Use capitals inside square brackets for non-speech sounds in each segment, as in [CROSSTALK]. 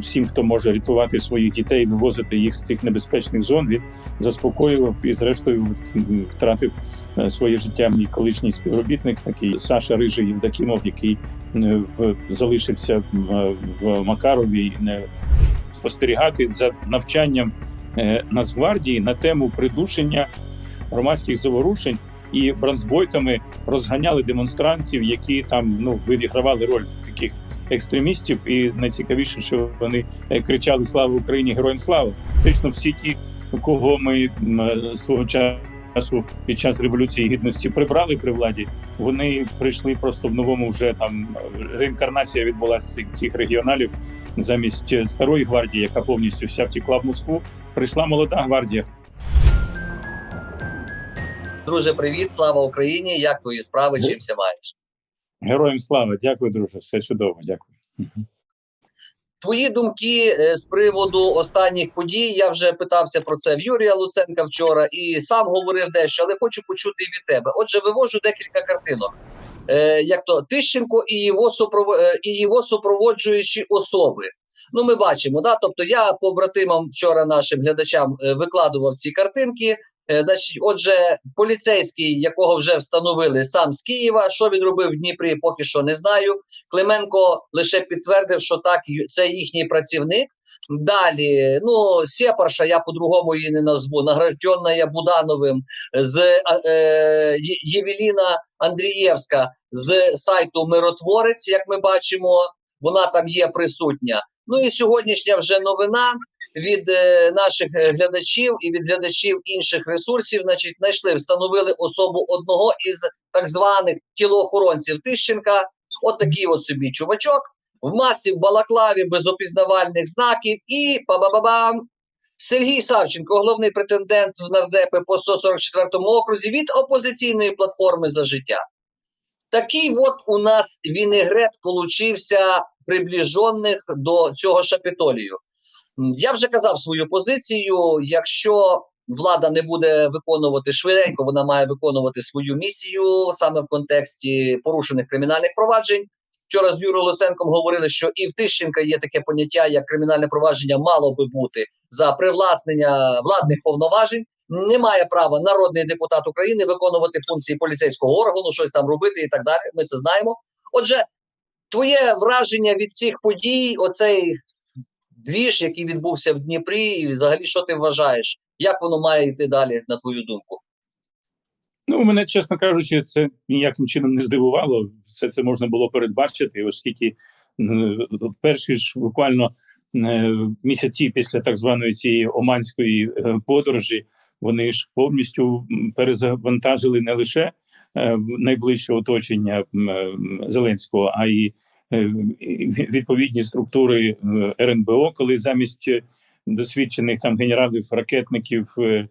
всім, хто може рятувати своїх дітей, вивозити їх з цих небезпечних зон. Він заспокоював і, зрештою, втратив е, своє життя. Мій колишній співробітник, такий Саша Рижий Євдокімов, який е, в залишився е, в Макарові не спостерігати за навчанням Нацгвардії на тему придушення громадських заворушень і бронзбойтами розганяли демонстрантів, які там ну відігравали роль таких екстремістів. І найцікавіше, що вони е, кричали Слава Україні! Героям слава! Фактично всі ті, кого ми е, свого часу під час революції гідності прибрали при владі, вони прийшли просто в новому вже там е, реінкарнація відбулася цих, регіоналів замість старої гвардії, яка повністю вся втекла в Москву. Прийшла молода гвардія. Друже, привіт, слава Україні! Як твої справи? Чимся маєш? Героям слава! Дякую, друже. Все чудово. Дякую. Твої думки е, з приводу останніх подій. Я вже питався про це в Юрія Луценка вчора і сам говорив дещо, але хочу почути і від тебе. Отже, вивожу декілька картинок. Е, як то Тищенко і його супров... е, і його супроводжуючі особи. Ну, ми бачимо, да. Тобто, я побратимам вчора нашим глядачам е, викладував ці картинки. Е, Значить, отже, поліцейський, якого вже встановили сам з Києва, що він робив в Дніпрі, поки що не знаю. Клименко лише підтвердив, що так, це їхній працівник. Далі, ну, Сепарша, я по-другому її не назву, награждена Будановим з а, е, Євеліна Андрієвська з сайту Миротворець, як ми бачимо, вона там є присутня. Ну і сьогоднішня вже новина від е, наших е, глядачів і від глядачів інших ресурсів, значить, знайшли, встановили особу одного із так званих тілоохоронців Тищенка. От такий от собі чувачок в масі в балаклаві без опізнавальних знаків. І па-ба-ба-бам! Сергій Савченко, головний претендент в нардепи по 144 окрузі від опозиційної платформи за життя. Такий от у нас вінегрет получився приближених до цього шапітолію. Я вже казав свою позицію. Якщо влада не буде виконувати швиденько, вона має виконувати свою місію саме в контексті порушених кримінальних проваджень. Вчора з Юрою Луценком говорили, що і в Тищенка є таке поняття, як кримінальне провадження мало би бути за привласнення владних повноважень. Не має права народний депутат України виконувати функції поліцейського органу, щось там робити і так далі. Ми це знаємо. Отже, твоє враження від цих подій, оцей двіж, який відбувся в Дніпрі, і взагалі, що ти вважаєш? Як воно має йти далі, на твою думку? Ну, мене, чесно кажучи, це ніяким чином не здивувало. Все це можна було передбачити, оскільки перші ж буквально е, місяці після так званої цієї оманської е, подорожі вони ж повністю перезавантажили не лише е, найближче оточення Зеленського, а й відповідні структури е, РНБО, коли замість е, досвідчених там генералів, ракетників. е,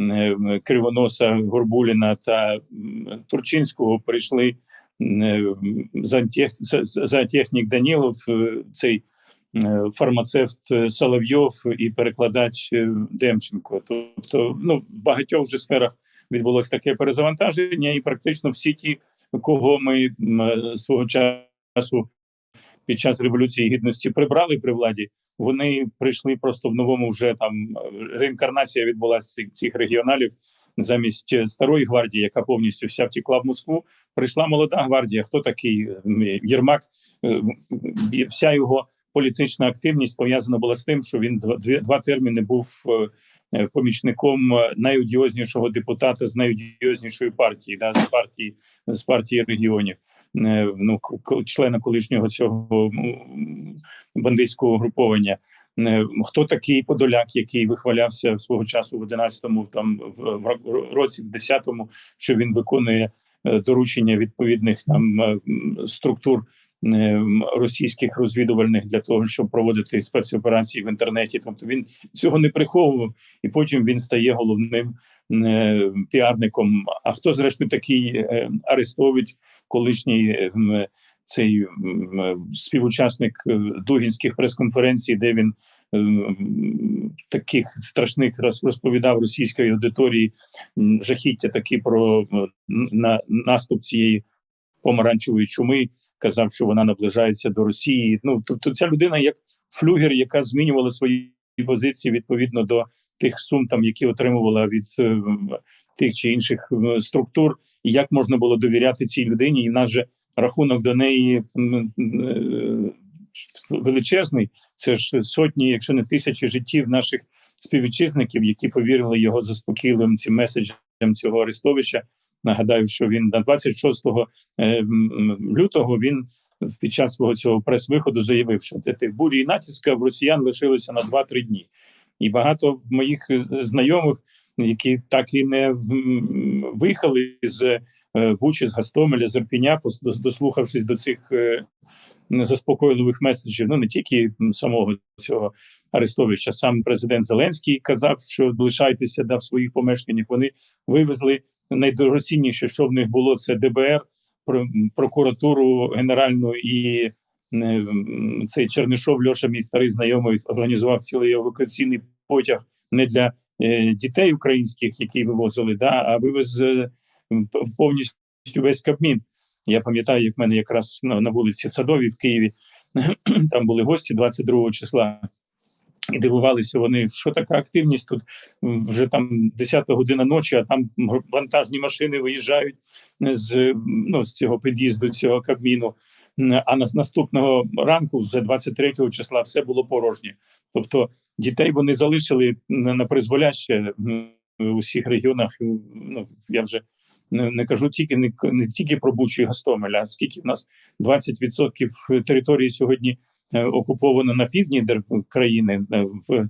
е, Кривоноса Горбуліна та Турчинського прийшли е, за- зоотехнік Данілов, е, цей е, фармацевт е, Соловйов і перекладач е, Демченко. Тобто, ну в багатьох вже сферах відбулось таке перезавантаження, і практично всі ті, кого ми е, свого часу під час революції гідності прибрали при владі, вони прийшли просто в новому вже там е, реінкарнація відбулася цих, регіоналів замість е, старої гвардії, яка повністю вся втекла в Москву. Прийшла молода гвардія. Хто такий Єрмак? Е, Вся його політична активність пов'язана була з тим, що він два-два терміни був помічником найодіознішого депутата з найодіознішої партії, да, з партії з партії регіонів. Е, Ну, члена колишнього цього бандитського груповання. Е, Хто такий Подоляк, який вихвалявся свого часу в 11-му, там в, році, в 10-му, що він виконує е, доручення відповідних там структур російських розвідувальних для того, щоб проводити спецоперації в інтернеті. Тобто він цього не приховував, і потім він стає головним е, піарником. А хто зрештою такий е, Арестович, колишній е, цей е, співучасник е, дугінських прес-конференцій, де він е, таких страшних роз- розповідав російської аудиторії жахіття такі про е, на наступ цієї помаранчевої чуми, казав, що вона наближається до Росії. Ну тобто, ця людина, як флюгер, яка змінювала свої позиції відповідно до тих сум, там які отримувала від е, тих чи інших е, структур, і як можна було довіряти цій людині, і в же рахунок до неї е, величезний. Це ж сотні, якщо не тисячі життів наших співвітчизників, які повірили його заспокійливим цим меседжем цього арестовища. Нагадаю, що він на 26 е, лютого він під час свого цього прес-виходу заявив, що тих бурі і натиска в росіян лишилося на 2-3 дні. І багато моїх е, знайомих, які так і не виїхали з е, Бучі, з Гастомеля, з Ірпіня, дослухавшись до цих заспокійливих меседжів, ну не тільки самого цього арестовища, сам президент Зеленський казав, що лишайтеся да, в своїх помешканнях. Вони вивезли найдорогоцінніше, що в них було, це ДБР, про- прокуратуру генеральну і цей Чернишов Льоша, мій старий знайомий, організував цілий евакуаційний потяг не для е, дітей українських, які вивозили, да, а вивез е, повністю весь Кабмін. Я пам'ятаю, як в мене якраз на, вулиці Садовій в Києві [CLEARS THROAT] там були гості 22 числа. І дивувалися вони, що така активність тут вже там 10 година ночі, а там вантажні машини виїжджають з, ну, з цього під'їзду, цього кабміну. А на наступного ранку, вже 23 числа, все було порожнє. Тобто дітей вони залишили на, призволяще м, у всіх регіонах. Ну я вже не, не кажу тільки не, не тільки про Бучу і Гостомель, а скільки в нас 20% території сьогодні е, окуповано на півдні країни. е, В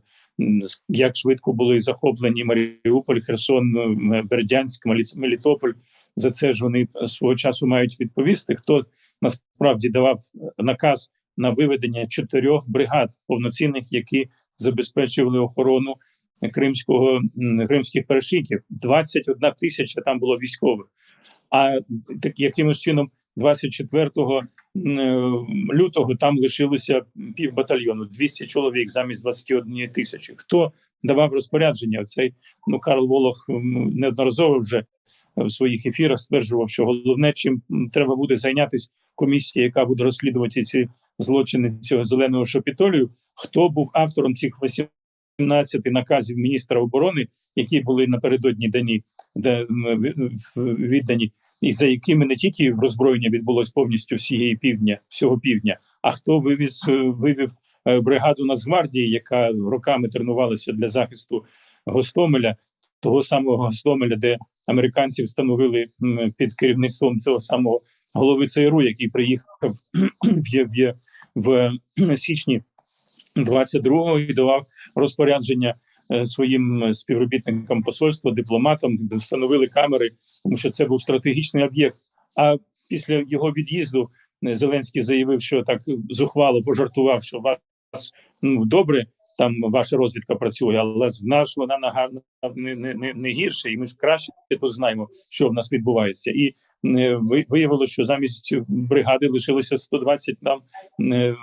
як швидко були захоплені Маріуполь, Херсон, е, Бердянськ, Мелі- Мелітополь. За це ж вони свого часу мають відповісти. Хто насправді давав наказ на виведення чотирьох бригад повноцінних, які забезпечували охорону кримського кримських перешийків. 21 тисяча там було військових. А так якимось чином, 24 м, е, лютого там лишилося пів батальйону, 200 чоловік замість 21 тисячі. Хто давав розпорядження? Оцей ну Карл Волох неодноразово вже в своїх ефірах стверджував, що головне, чим треба буде зайнятися комісія, яка буде розслідувати ці злочини цього зеленого шапітолію. Хто був автором цих 18 наказів міністра оборони, які були напередодні дані де віддані, і за якими не тільки роззброєння відбулось повністю всієї півдня, всього півдня, а хто вивіз е, вивів е, бригаду Нацгвардії, яка роками тренувалася для захисту Гостомеля, того самого Гостомеля, де американці встановили під керівництвом цього самого голови ЦРУ, який приїхав в, в, в січні 22-го і давав розпорядження е, своїм е, співробітникам посольства, дипломатам, встановили камери, тому що це був стратегічний об'єкт. А після його від'їзду е, Зеленський заявив, що так зухвало пожартував, що вас ну добре, там ваша розвідка працює, але в нас вона нага не, не, не, гірше, і ми ж краще то знаємо, що в нас відбувається. І виявилося, що замість бригади лишилося 120 там е,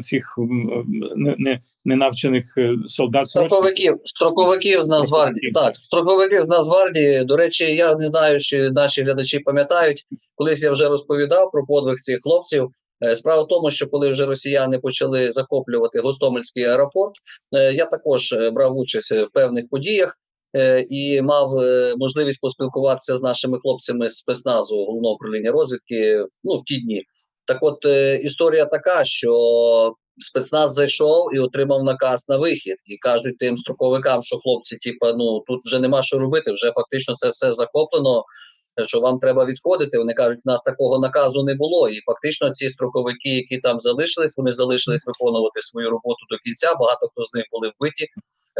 цих м, не, не, ненавчених е, солдат. Строковиків, строковиків з Нацгвардії. Так, строковиків з Нацгвардії. До речі, я не знаю, чи наші глядачі пам'ятають. Колись я вже розповідав про подвиг цих хлопців. Е, Справа в тому, що коли вже росіяни почали захоплювати Гостомельський аеропорт, е, я також е, брав участь в певних подіях е, і мав е, можливість поспілкуватися з нашими хлопцями з спецназу головного управління розвідки ну, в ті дні. Так от е, історія така, що спецназ зайшов і отримав наказ на вихід, і кажуть тим строковикам, що хлопці, типа, ну тут вже нема що робити, вже фактично це все захоплено. Що вам треба відходити? Вони кажуть, в нас такого наказу не було. І фактично ці строковики, які там залишились, вони залишились виконувати свою роботу до кінця. Багато хто з них були вбиті,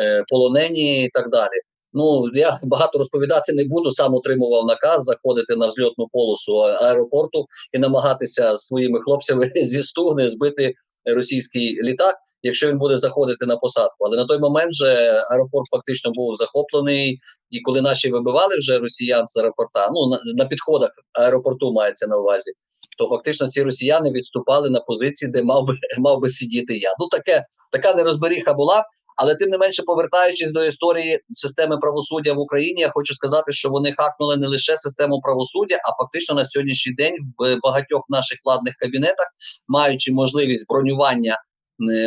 е, полонені і так далі. Ну я багато розповідати не буду. Сам отримував наказ заходити на взльотну полосу аеропорту і намагатися своїми хлопцями [LAUGHS] зі стугни збити російський літак, якщо він буде заходити на посадку. Але на той момент же аеропорт фактично був захоплений, і коли наші вибивали вже росіян з аеропорта, ну на, на підходах аеропорту мається на увазі, то фактично ці росіяни відступали на позиції, де мав би [LAUGHS] мав би сидіти я. Ну таке така нерозберіха була. Але тим не менше, повертаючись до історії системи правосуддя в Україні, я хочу сказати, що вони хакнули не лише систему правосуддя, а фактично на сьогоднішній день в багатьох наших владних кабінетах, маючи можливість бронювання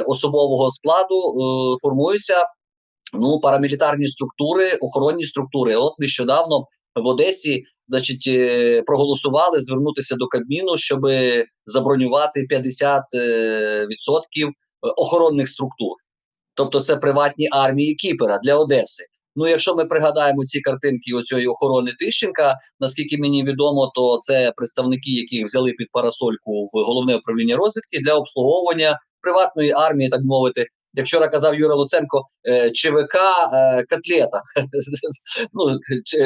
особового складу, е, формуються ну парамілітарні структури, охоронні структури. От нещодавно в Одесі, значить, е, проголосували звернутися до Кабміну, щоб забронювати 50% е, охоронних структур. Тобто, це приватні армії Кіпера для Одеси. Ну, якщо ми пригадаємо ці картинки оцієї охорони Тищенка, наскільки мені відомо, то це представники, яких взяли під парасольку в головне управління розвідки для обслуговування приватної армії, так мовити. Як вчора казав Юра Луценко, е, ЧВК е, Котлета, [LAUGHS] ну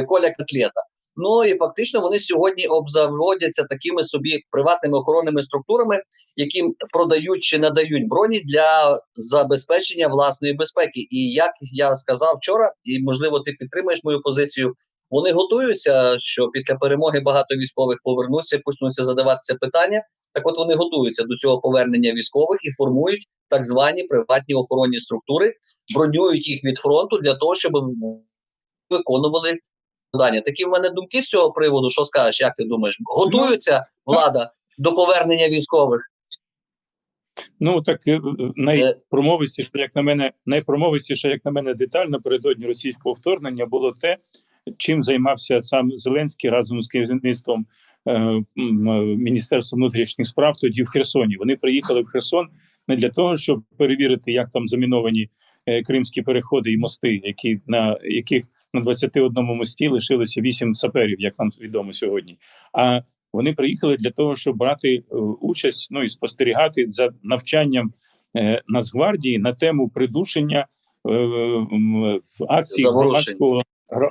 Коля Котлета. Ну і фактично вони сьогодні обзаводяться такими собі приватними охоронними структурами, яким продають чи надають броні для забезпечення власної безпеки. І як я сказав вчора, і можливо ти підтримаєш мою позицію. Вони готуються, що після перемоги багато військових повернуться, почнуться задаватися питання. Так, от вони готуються до цього повернення військових і формують так звані приватні охоронні структури, бронюють їх від фронту для того, щоб виконували завдання. Такі в мене думки з цього приводу. Що скажеш? Як ти думаєш? Готується влада до повернення військових? Ну так е, найпромовистіше, як на мене, найпромовистіше, як на мене, деталь напередодні російського вторгнення було те, чим займався сам Зеленський разом з керівництвом е, е, Міністерства внутрішніх справ тоді в Херсоні. Вони приїхали в Херсон не для того, щоб перевірити, як там заміновані е, кримські переходи і мости, які на яких на 21 мості лишилося 8 саперів, як нам відомо сьогодні. А вони приїхали для того, щоб брати е, участь, ну і спостерігати за навчанням е, Нацгвардії на тему придушення е, в акції громадського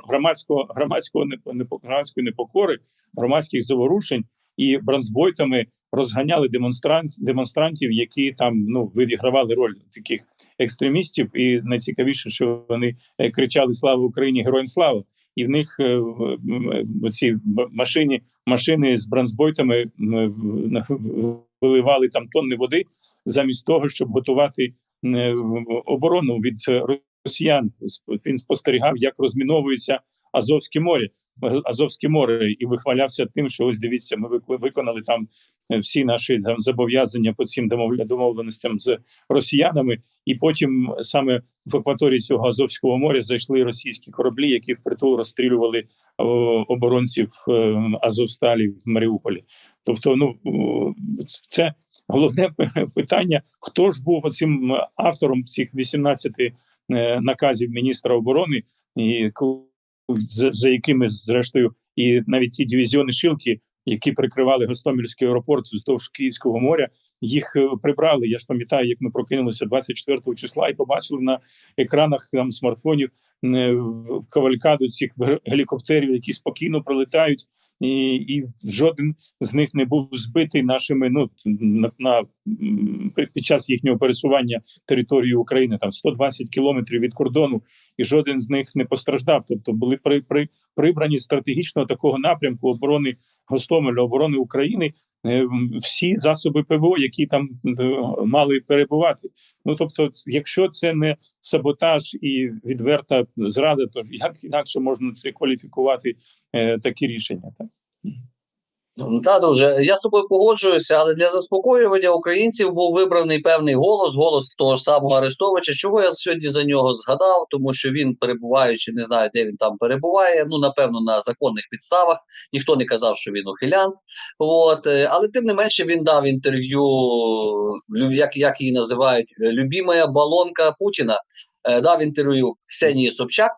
громадського громадського громадської непокори, громадських заворушень і бронзбойтами розганяли демонстрант, демонстрантів, які там ну відігравали роль таких екстремістів. І найцікавіше, що вони е, кричали Слава Україні! Героям слава! І в них е, ці машині машини з в- виливали там тонни води замість того, щоб готувати е, оборону від росіян. Він спостерігав, як розміновується Азовське море. Азовське море і вихвалявся тим, що ось дивіться, ми вик- виконали там е, всі наші там, зобов'язання по цим домовленостям з росіянами, і потім саме в акваторії цього Азовського моря зайшли російські кораблі, які впритул розстрілювали оборонців е, Азовсталі в Маріуполі. Тобто, ну це головне [LAUGHS] питання: хто ж був оцим автором цих 18 е, наказів міністра оборони, і ку- за, за якими зрештою, і навіть ті дивізіони Шилки, які прикривали Гостомельський аеропорт вздовж Київського моря, їх е, прибрали. Я ж пам'ятаю, як ми прокинулися 24 числа і побачили на екранах там смартфонів е, в кавалькаду цих гелікоптерів, які спокійно пролетають, і, і жоден з них не був збитий нашими ну на, на під час їхнього пересування територією України, там 120 кілометрів від кордону, і жоден з них не постраждав. Тобто були при, при прибрані стратегічно такого напрямку оборони Гостомеля, оборони України. Е, Всі засоби ПВО, які там е, мали перебувати, ну тобто, якщо це не саботаж і відверта зрада, то як інакше можна це кваліфікувати е, такі рішення? Так? Ну, Та дуже я з тобою погоджуюся, але для заспокоювання українців був вибраний певний голос, голос того ж самого Арестовича. Чого я сьогодні за нього згадав? Тому що він перебуваючи, не знаю, де він там перебуває. Ну напевно, на законних підставах. Ніхто не казав, що він ухилянт. От е, але тим не менше він дав інтерв'ю, як, як її називають, любімая балонка Путіна. Е, Дав інтерв'ю Ксенії Собчак.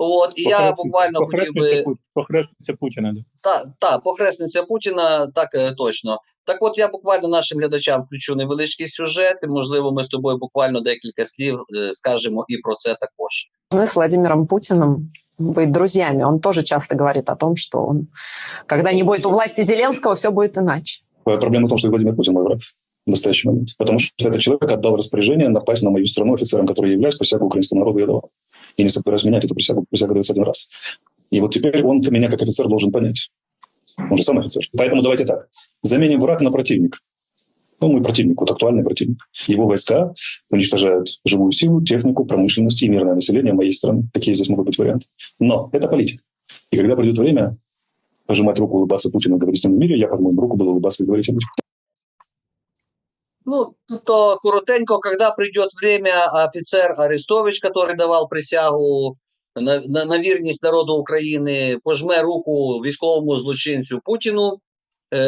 От і я Похресниця- буквально хотів похресниця би Пу- похресниця Путіна. да. та, та, похресниця Путіна, так е, точно. Так от я буквально нашим глядачам включу невеличкий сюжет, і, можливо, ми з тобою буквально декілька слів е, скажемо і про це також. Мы с Владимиром Путиным быть друзьями. Он тоже часто говорит о том, что он, когда не будет у власти Зеленского, все будет иначе. Проблема в том, что Владимир Путин мой враг в настоящий момент. Потому что этот человек отдал распоряжение напасть на мою страну офицером, который я являюсь, присягу украинскому народу я давал. И не собираюсь менять эту присягу, присягу дается один раз. И вот теперь он меня как офицер должен понять. Он же сам офицер. Поэтому давайте так. Заменим враг на противник. Ну, мой противник, вот актуальный противник. Его войска уничтожают живую силу, технику, промышленность и мирное население моей страны. Какие здесь могут быть варианты? Но это политика. И когда придет время пожимать руку, улыбаться Путину говорить с ним в мире, я подниму руку, буду улыбаться и говорить об этом. Ну, то коротенько, когда придет время, офицер Арестович, который давал присягу на, на, на вірність народу України, пожме руку військовому злочинцю Путіну, е,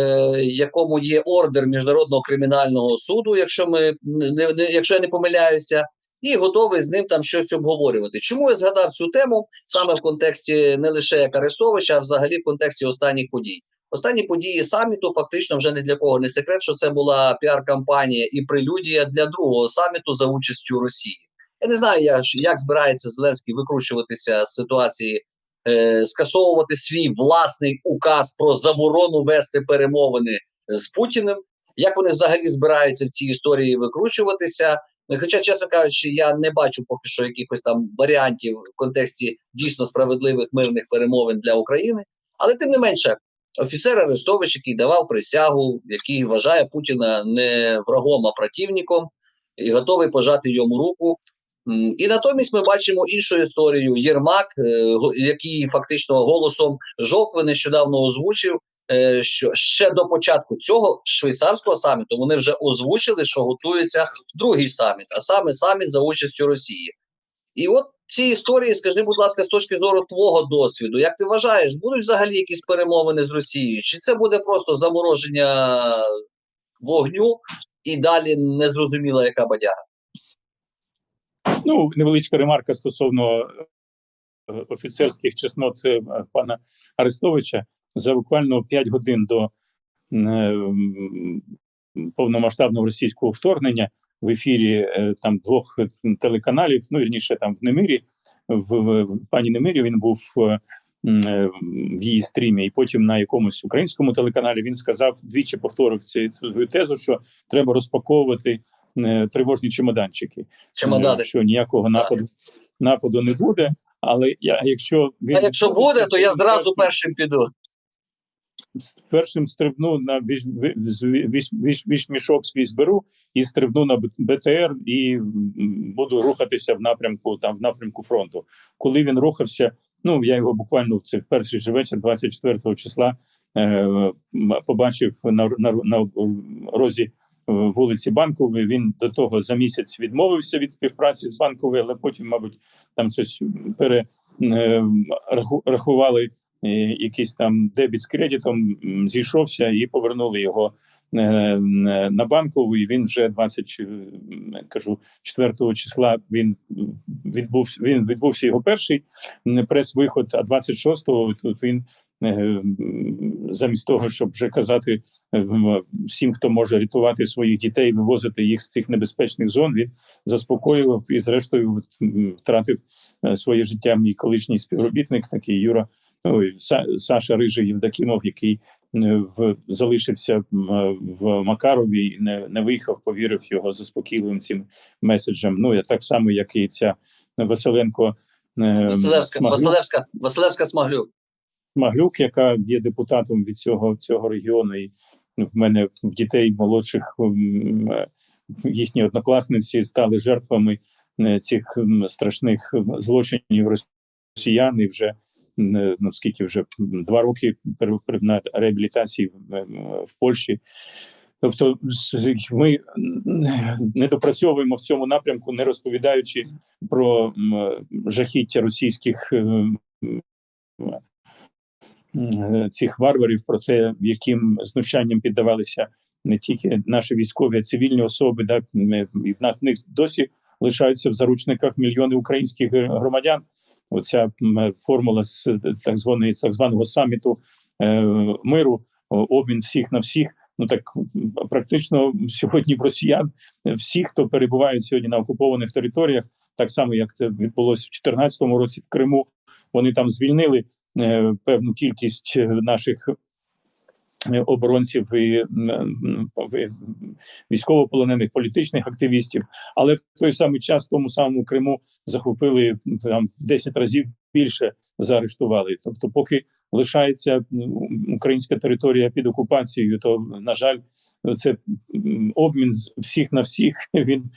якому є ордер Міжнародного кримінального суду, якщо ми не, не якщо я не помиляюся, і готовий з ним там щось обговорювати. Чому я згадав цю тему саме в контексті не лише як Арестовича, а взагалі в контексті останніх подій? Останні події саміту фактично вже не для кого не секрет, що це була піар-кампанія і прелюдія для другого саміту за участю Росії. Я не знаю, як, як збирається Зеленський викручуватися з ситуації, е, скасовувати свій власний указ про заборону вести перемовини з Путіним. Як вони взагалі збираються в цій історії викручуватися? Хоча, чесно кажучи, я не бачу поки що якихось там варіантів в контексті дійсно справедливих мирних перемовин для України. Але тим не менше, офіцер Арестович, який давав присягу, який вважає Путіна не врагом, а противником, і готовий пожати йому руку. І натомість ми бачимо іншу історію. Єрмак, е, який фактично голосом жовтви нещодавно озвучив, е, що ще до початку цього швейцарського саміту вони вже озвучили, що готується другий саміт, а саме саміт за участю Росії. І от ці історії, скажи, будь ласка, з точки зору твого досвіду, як ти вважаєш, будуть взагалі якісь перемовини з Росією? Чи це буде просто замороження вогню і далі незрозуміла яка бадяга? Ну, невеличка ремарка стосовно е, офіцерських чеснот е, пана Арестовича. За буквально 5 годин до е, повномасштабного російського вторгнення в ефірі е, там двох телеканалів, ну вірніше там в Немирі, в, в пані Немирі він був е, е, в її стрімі, і потім на якомусь українському телеканалі він сказав двічі повторив цю, свою тезу, що треба розпаковувати е, тривожні чемоданчики. Чемодани. Е, що ніякого нападу нападу не буде. Але я, якщо він А якщо буде, то я зразу першим піду. Першим стрибну на віж мішок свій зберу і стрибну на БТР і буду рухатися в напрямку там в напрямку фронту. Коли він рухався, ну я його буквально це в перший же вечір, 24 числа, е, побачив на, на, на розі е, вулиці Банкової. Він до того за місяць відмовився від співпраці з банковою, але потім, мабуть, там щось пере е, якийсь там дебіт з кредитом, зійшовся і повернули його е, на банкову. І він вже 20, е, кажу, 4 числа він відбувся. Він відбувся його перший прес-виход, а 26-го тут він. Замість того, щоб вже казати всім, хто може рятувати своїх дітей, вивозити їх з цих небезпечних зон, він заспокоював і, зрештою, втратив своє життя мій колишній співробітник, такий Юра ой, Са, Саша Рижий Євдокімов, який в залишився в Макарові і не, не виїхав, повірив його заспокійливим цим меседжем. Ну я так само, як і ця Василенко е, Василевська, Смаглюк. Василевська, Василевська Смаглюк. Маглюк, яка є депутатом від цього цього регіону, і в мене в дітей молодших їхні однокласниці стали жертвами е, цих страшних злочинів росіян. І вже ну скільки вже два роки на реабілітації в, Польщі. Тобто, ми не допрацьовуємо в цьому напрямку, не розповідаючи про жахіття російських ем, цих варварів, про те, яким знущанням піддавалися не тільки наші військові, а цивільні особи, да, і в нас в них досі лишаються в заручниках мільйони українських е, громадян. Оця формула з так званої так званого саміту е, миру, обмін всіх на всіх. Ну так практично сьогодні в росіян всі, хто перебувають сьогодні на окупованих територіях, так само як це відбулося в 2014 році в Криму. Вони там звільнили е, певну кількість е, наших оборонців і м, м, і військовополонених політичних активістів, але в той самий час в тому самому Криму захопили там в 10 разів більше заарештували. Тобто, поки лишається українська територія під окупацією, то на жаль, це обмін всіх на всіх. [LAUGHS] Він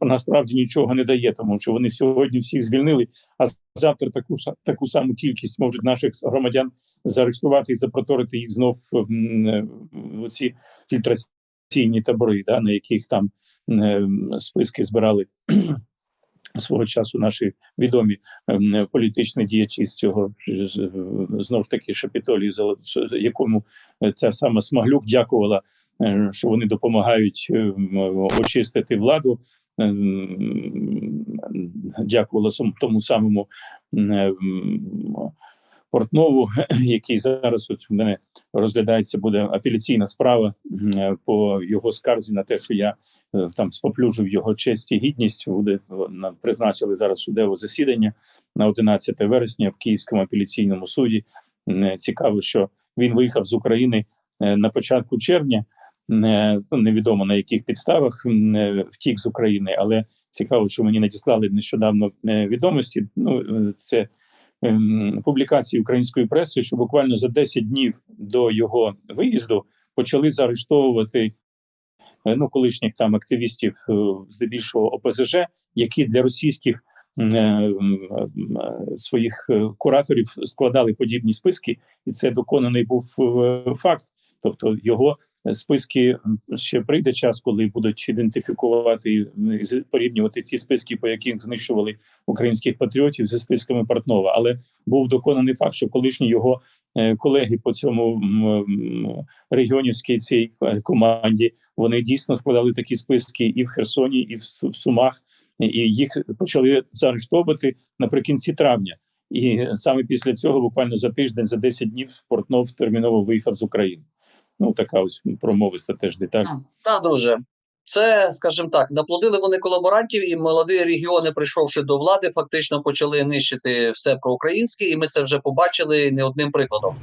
насправді нічого не дає, тому що вони сьогодні всіх звільнили, а завтра таку таку саму кількість можуть наших громадян заарештувати і запроторити їх знов в ці фільтраційні табори, да, на яких там е, списки збирали [CLEARS THROAT] свого часу наші відомі ем, політичні діячі з цього знову ж таки Шапітолії, якому е, ця сама Смаглюк дякувала, е, що вони допомагають ем, очистити владу. Ем, Дякувала тому самому Портнову, [CLEARS THROAT] який зараз от у мене розглядається, буде апеляційна справа по його скарзі на те, що я е, там споплюжив його честь і гідність. Буде на- призначили зараз судове засідання на 11 вересня в Київському апеляційному суді. М, Цікаво, що він виїхав з України е, на початку червня. Ну, невідомо на яких підставах е, втік з України, але цікаво, що мені надіслали нещодавно е, відомості. Ну е, це публікації української преси, що буквально за 10 днів до його виїзду почали заарештовувати е, ну, колишніх там активістів, е, здебільшого ОПЗЖ, які для російських е, своїх кураторів складали подібні списки, і це доконаний був факт. Тобто його списки ще прийде час, коли будуть ідентифікувати і порівнювати ті списки, по яких знищували українських патріотів зі списками Портнова. Але був доконаний факт, що колишні його е, колеги по цьому регіонівській цій е, команді вони дійсно складали такі списки і в Херсоні, і в Сумах, і їх почали заарештовувати наприкінці травня. І саме після цього, буквально за тиждень, за 10 днів, Портнов терміново виїхав з України. Ну така ось промовиста теж деталь. Так, дуже. Це, скажімо так, наплодили вони колаборантів, і молоді регіони, прийшовши до влади, фактично почали нищити все проукраїнське, і ми це вже побачили не одним прикладом.